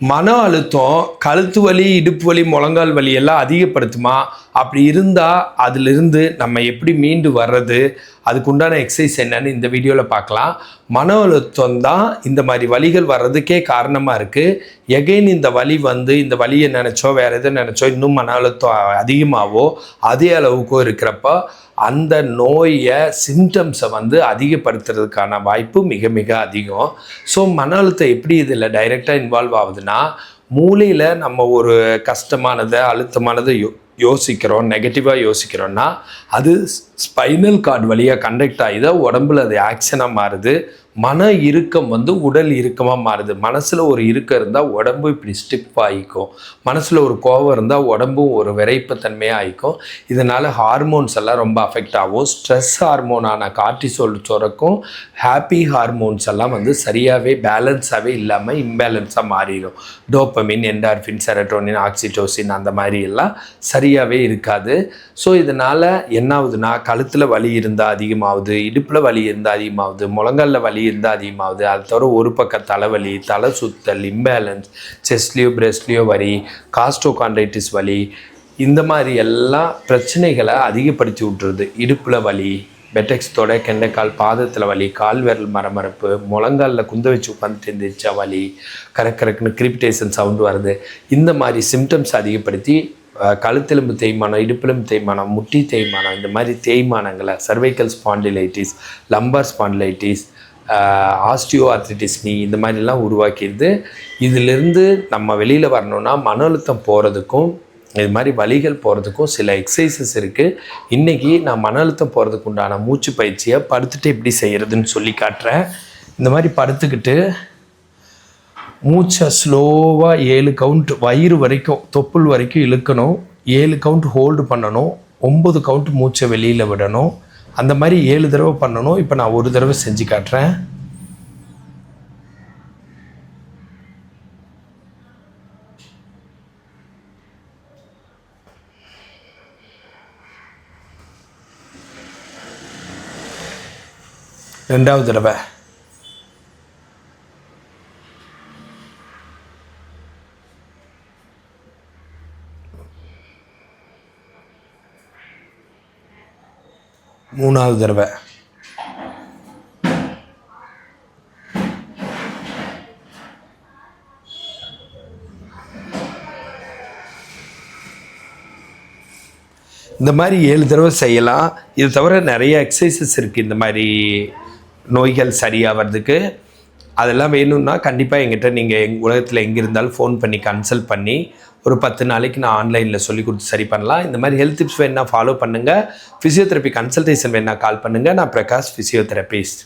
மன அழுத்தம் கழுத்து வலி இடுப்பு வலி முழங்கால் வலி எல்லாம் அதிகப்படுத்துமா? அப்படி இருந்தால் அதிலிருந்து நம்ம எப்படி மீண்டு வர்றது? அதுக்குண்டான எக்ஸசைஸ் என்னன்னு இந்த வீடியோவில் பார்க்கலாம். மன அழுத்தம் தான் இந்த மாதிரி வலிகள் வர்றதுக்கே காரணமாக இருக்குது எகைன் இந்த வலி வந்து இந்த வலியை நினச்சோ வேறு எதை நினச்சோ இன்னும் மன அழுத்தம் அதிகமாகவோ அதே அளவுக்கோ இருக்கிறப்ப அந்த நோயை சிம்டம்ஸை வந்து அதிகப்படுத்துறதுக்கான வாய்ப்பு மிக மிக அதிகம். ஸோ மன அழுத்தம் எப்படி இதில் டைரெக்டாக இன்வால்வ் ஆகுதுன்னா மூளையில் நம்ம ஒரு கஷ்டமானதை அழுத்தமானதை யோ யோசிக்கிறோம் நெகட்டிவாக யோசிக்கிறோன்னா அது ஸ்பைனல் கார்டு வழியாக கண்டக்ட் ஆகி தான் உடம்புல அது ஆக்ஷனாக மாறுது. மன இறுக்கம் வந்து உடல் இறுக்கமாக மாறுது. மனசில் ஒரு இறுக்கம் இருந்தால் உடம்பு இப்படி ஸ்டிப் ஆகிக்கும். மனசில் ஒரு கோபம் இருந்தால் உடம்பும் ஒரு விரைப்புத்தன்மையாக ஆகிக்கும். இதனால் ஹார்மோன்ஸ் எல்லாம் ரொம்ப அஃபெக்ட் ஆகும். ஸ்ட்ரெஸ் ஹார்மோனான கார்டிசோல் சுரக்கும். ஹாப்பி ஹார்மோன்ஸ் எல்லாம் வந்து சரியாகவே பேலன்ஸாகவே இல்லாமல் இம்பேலன்ஸாக மாறிடும். டோப்பமின் என்டார்ஃபின் செரட்டோனின் ஆக்சிடோசின் அந்த மாதிரி எல்லாம் சரியாகவே இருக்காது. ஸோ இதனால் என்ன ஆகுதுன்னா கழுத்தில் வலி இருந்தால் அதிகமாகுது இடுப்பில் வலி இருந்தால் அதிகமாகுது முழங்காலில் வலி இருந்தால் அதிகமாகுது. அது தவிர ஒரு பக்க தலைவலி தலை சுத்தல் இம்பேலன்ஸ் செஸ்ட்லேயோ பிரெஸ்ட்லேயோ வலி காஸ்டோகான்டைட்டிஸ் வலி இந்த மாதிரி எல்லா பிரச்சனைகளை அதிகப்படுத்தி விட்டுருது. இடுப்பில் வலி பெட்டெக்ஸ் கெண்டைக்கால் பாதத்தில் வலி கால் விரல் மரமரப்பு முழங்காலில் குந்த வச்சு உட்காந்துட்டு இருந்துச்சா வலி கரெக்ட் கரெக்ட்னு கிரிப்டேஷன் சவுண்டு வருது. இந்த மாதிரி சிம்டம்ஸ் அதிகப்படுத்தி கழுத்தெலும்பு தேய்மானம் இடுப்பெலும்பு தேய்மானம் முட்டி தேய்மானம் இந்த மாதிரி தேய்மானங்களை cervical spondylitis lumbar spondylitis osteoarthritis நீ இந்த மாதிரிலாம் உருவாக்கிடுது இதிலிருந்து நம்ம வெளியில் வரணும்னா மன அழுத்தம் போகிறதுக்கும் இது மாதிரி வழிகள் போகிறதுக்கும் சில எக்ஸசைசஸ் இருக்குது இன்றைக்கி நான் மன அழுத்தம் போகிறதுக்கு உண்டான மூச்சு பயிற்சியை படுத்துட்டு எப்படி செய்கிறதுன்னு சொல்லி காட்டுறேன். இந்த மாதிரி படுத்துக்கிட்டு மூச்சை ஸ்லோவாக ஏழு கவுண்ட் வயிறு வரைக்கும் தொப்புள் வரைக்கும் இழுக்கணும். ஏழு கவுண்ட் ஹோல்டு பண்ணணும். ஒம்பது கவுண்ட் மூச்சை வெளியில் விடணும். அந்த மாதிரி ஏழு தடவை பண்ணணும். இப்போ நான் ஒரு தடவை செஞ்சு காட்டுறேன். ரெண்டாவது தடவை. மூணாவது தடவை. இந்த மாதிரி ஏழு தடவை செய்யலாம். இது தவிர நிறைய எக்ஸசைசஸ் இருக்குது இந்த மாதிரி நோய்கள் சரியாகிறதுக்கு அதெல்லாம் வேணும்னா கண்டிப்பாக எங்கிட்ட நீங்கள் எங் உலகத்தில் எங்கே இருந்தாலும் ஃபோன் பண்ணி கன்சல்ட் பண்ணி ஒரு பத்து நாளைக்கு நான் ஆன்லைனில் சொல்லி கொடுத்து சரி பண்ணலாம். இந்த மாதிரி ஹெல்த் டிப்ஸ் வேணால் ஃபாலோ பண்ணுங்கள் ஃபிசியோதெரப்பி கன்சல்டேஷன் வேணால் கால் பண்ணுங்கள் நான் பிரகாஷ் ஃபிசியோதெரபிஸ்ட்